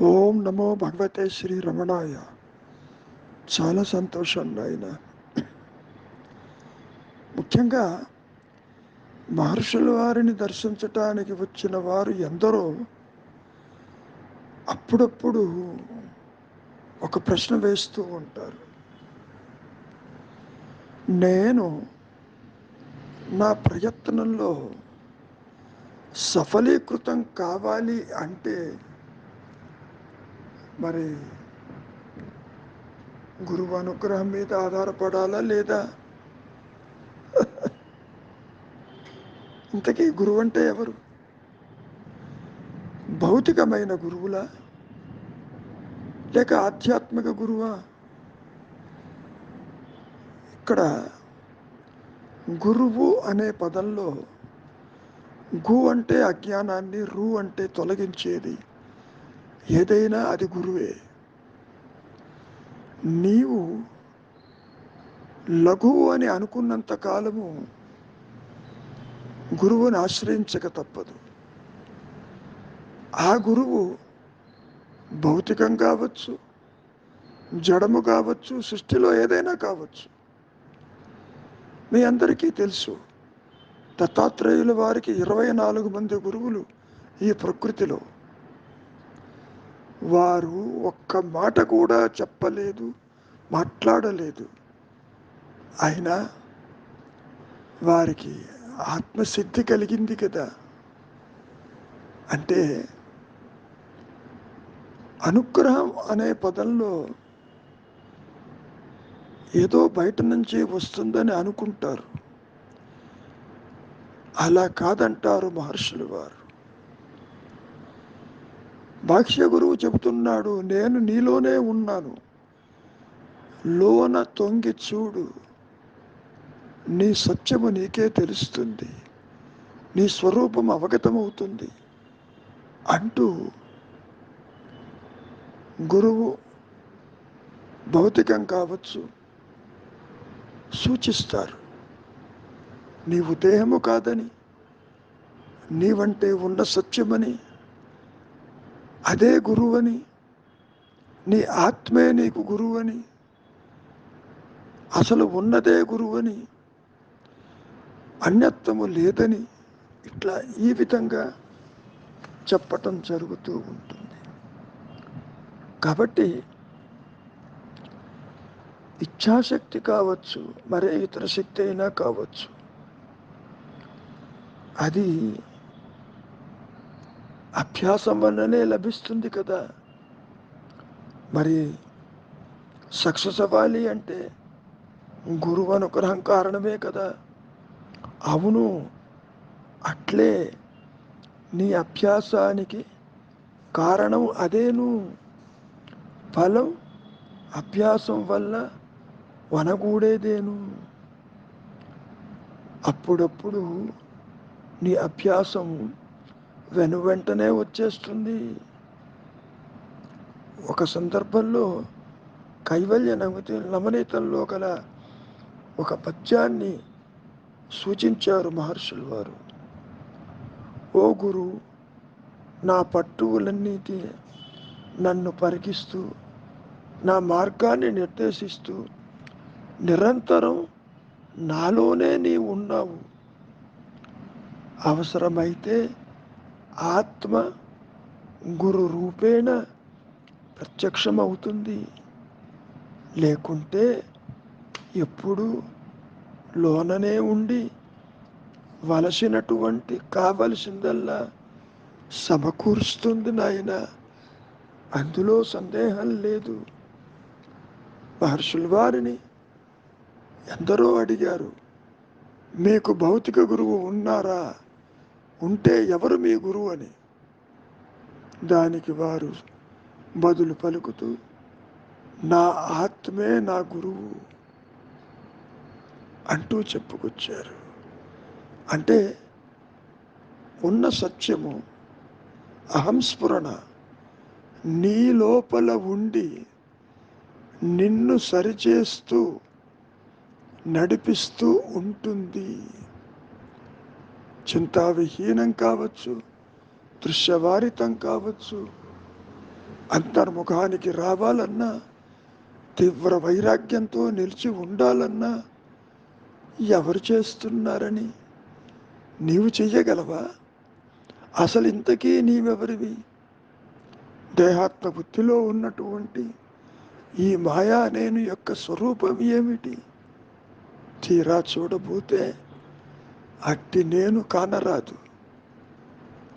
ఓం నమో భగవతే శ్రీ రమణాయ. చాలా సంతోషం నాయన. ముఖ్యంగా మహర్షుల వారిని దర్శించటానికి వచ్చిన వారు ఎందరో అప్పుడప్పుడు ఒక ప్రశ్న వేస్తూ ఉంటారు. నేను నా ప్రయత్నంలో సఫలీకృతం కావాలి అంటే మరి గురువు అనుగ్రహం మీద ఆధారపడాలా లేదా? ఇంతకీ గురువు అంటే ఎవరు? భౌతికమైన గురువులా? లేక ఆధ్యాత్మిక గురువా? ఇక్కడ గురువు అనే పదంలో గు అంటే అజ్ఞానాన్ని రు అంటే తొలగించేది. ఏదైనా అది గురువే. నీవు లఘువు అని అనుకున్నంత కాలము గురువుని ఆశ్రయించక తప్పదు. ఆ గురువు భౌతికం కావచ్చు జడము కావచ్చు సృష్టిలో ఏదైనా కావచ్చు. మీ అందరికీ తెలుసు దత్తాత్రేయుల వారికి ఇరవై నాలుగు మంది గురువులు ఈ ప్రకృతిలో. వారు ఒక్క మాట కూడా చెప్పలేదు మాట్లాడలేదు. అయినా వారికి ఆత్మసిద్ధి కలిగింది కదా. అంటే అనుగ్రహం అనే పదంలో ఏదో బయట నుంచి వస్తుందని అనుకుంటారు. అలా కాదంటారు మహర్షులు వారు. భాష్య గురువు చెబుతున్నాడు నేను నీలోనే ఉన్నాను. లోన తొంగి చూడు. నీ సత్యము నీకే తెలుస్తుంది. నీ స్వరూపం అవగతమవుతుంది. అంటూ గురువు భౌతికం కావచ్చు సూచిస్తారు. నీవు దేహము కాదని నీవంటే ఉన్న సత్యమని అదే గురువని నీ ఆత్మే నీకు గురువని అసలు ఉన్నదే గురువని అన్యత్వము లేదని ఇట్లా ఈ విధంగా చెప్పటం జరుగుతూ ఉంటుంది. కాబట్టి ఇచ్ఛాశక్తి కావచ్చు మరే ఇతర శక్తి అయినా కావచ్చు అది అభ్యాసం వల్లనే లభిస్తుంది కదా. మరి సక్సెస్ అవ్వాలి అంటే గురువు అనుగ్రహం కారణమే కదా. అవును అట్లే నీ అభ్యాసానికి కారణం అదేను. ఫలం అభ్యాసం వల్ల వనగూడేదేను. అప్పుడప్పుడు నీ అభ్యాసం వెను వెంటనే వచ్చేస్తుంది. ఒక సందర్భంలో కైవల్య నమతి నమనీతంలో గల ఒక పద్యాన్ని సూచించారు మహర్షులు వారు. ఓ గురు నా పట్టువులన్నిటి నన్ను పరికిస్తూ నా మార్గాన్ని నిర్దేశిస్తూ నిరంతరం నాలోనే నీవు ఉన్నావు. అవసరమైతే ఆత్మ గురు రూపేణ ప్రత్యక్షమవుతుంది. లేకుంటే ఎప్పుడు లోననే ఉండి వలసినటువంటి కావలసిందల్లా సమకూరుస్తుంది నాయన. అందులో సందేహం లేదు. మహర్షుల వారిని ఎందరో అడిగారు మీకు భౌతిక గురువు ఉన్నారా? ఉంటే ఎవరు మీ గురువు అని. దానికి వారు బదులు పలుకుతూ నా ఆత్మే నా గురువు అంటూ చెప్పుకొచ్చారు. అంటే ఉన్న సత్యము అహంస్ఫురణ నీ లోపల ఉండి నిన్ను సరిచేస్తూ నడిపిస్తూ ఉంటుంది. చింతావిహీనం కావచ్చు దృశ్యవారితం కావచ్చు అంతర్ముఖానికి రావాలన్నా తీవ్ర వైరాగ్యంతో నిలిచి ఉండాలన్నా ఎవరు చేస్తున్నారని నీవు చెయ్యగలవా? అసలు ఇంతకీ నీవెవరివి? దేహాత్మ బుద్ధిలో ఉన్నటువంటి ఈ మాయా నేను యొక్క స్వరూపం ఏమిటి? తీరా చూడబోతే అట్టి నేను కానరాదు.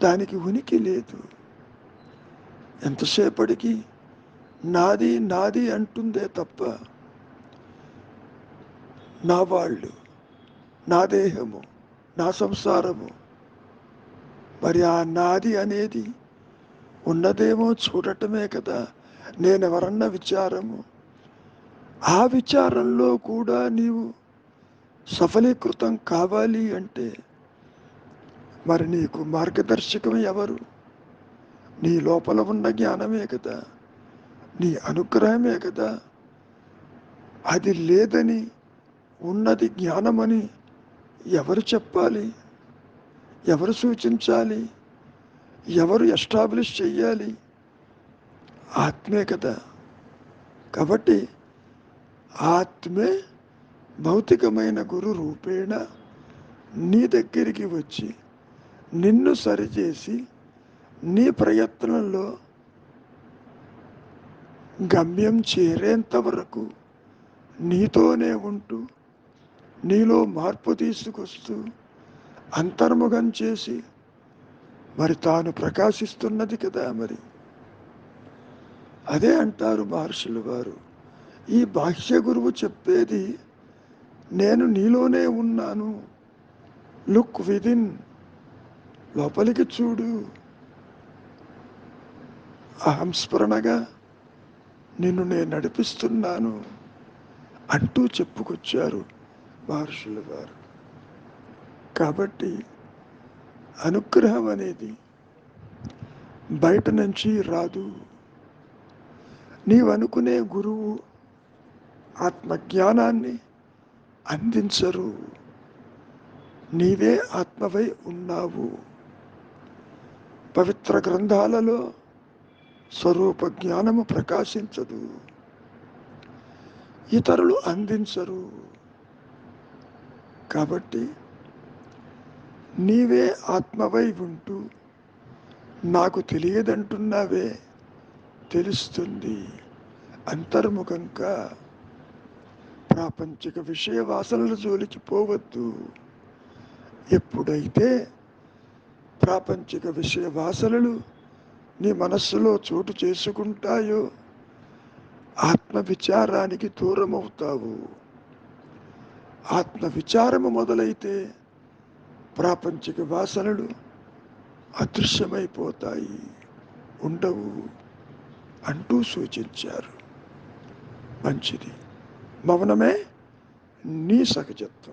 దానికి ఉనికి లేదు. ఎంతసేపటికి నాది నాది అంటుందే తప్ప నా వాళ్ళు నా దేహము నా సంసారము మరి ఆ నాది అనేది ఉన్నదేమో చూడటమే కదా. నేనెవరన్న విచారము? ఆ విచారంలో కూడా నీవు సఫలీకృతం కావాలి అంటే మరి నీకు మార్గదర్శకం ఎవరు? నీ లోపల ఉన్న జ్ఞానమే కదా నీ అనుగ్రహమే కదా. అది లేదని ఉన్నది జ్ఞానమని ఎవరు చెప్పాలి? ఎవరు సూచించాలి? ఎవరు ఎస్టాబ్లిష్ చెయ్యాలి? ఆత్మే కదా. కాబట్టి ఆత్మే భౌతికమైన గురు రూపేణ నీ దగ్గరికి వచ్చి నిన్ను సరిచేసి నీ ప్రయత్నంలో గమ్యం చేరేంత వరకు నీతోనే ఉంటూ నీలో మార్పు తీసుకొస్తూ అంతర్ముఖం చేసి మరి తాను ప్రకాశిస్తున్నది కదా మరి. అదే అంటారు మహర్షులు వారు. ఈ బాహ్య గురువు చెప్పేది నేను నీలోనే ఉన్నాను. Look within. లోపలికి చూడు. అహంస్మరణగా నిన్ను నేను నడిపిస్తున్నాను అంటూ చెప్పుకొచ్చారు మహర్షులు వారు కాబట్టి అనుగ్రహం అనేది బయట నుంచి రాదు. నీవనుకునే గురువు ఆత్మజ్ఞానాన్ని అందించరు. నీవే ఆత్మవై ఉన్నావు. పవిత్ర గ్రంథాలలో స్వరూప జ్ఞానము ప్రకాశించదు. ఇతరులు అందించరు. కాబట్టి నీవే ఆత్మవై ఉంటూ నాకు తెలియదంటున్నావే తెలుస్తుంది అంతర్ముఖంగా. ప్రాపంచిక విషయ వాసనల జోలికి పోవద్దు. ఎప్పుడైతే ప్రాపంచిక విషయ వాసనలు నీ మనస్సులో చోటు చేసుకుంటాయో ఆత్మవిచారానికి దూరమవుతావు. ఆత్మవిచారము మొదలైతే ప్రాపంచిక వాసనలు అదృశ్యమైపోతాయి. ఉండవు అంటూ సూచించారు. మంచిది. भवन में निसकजत्व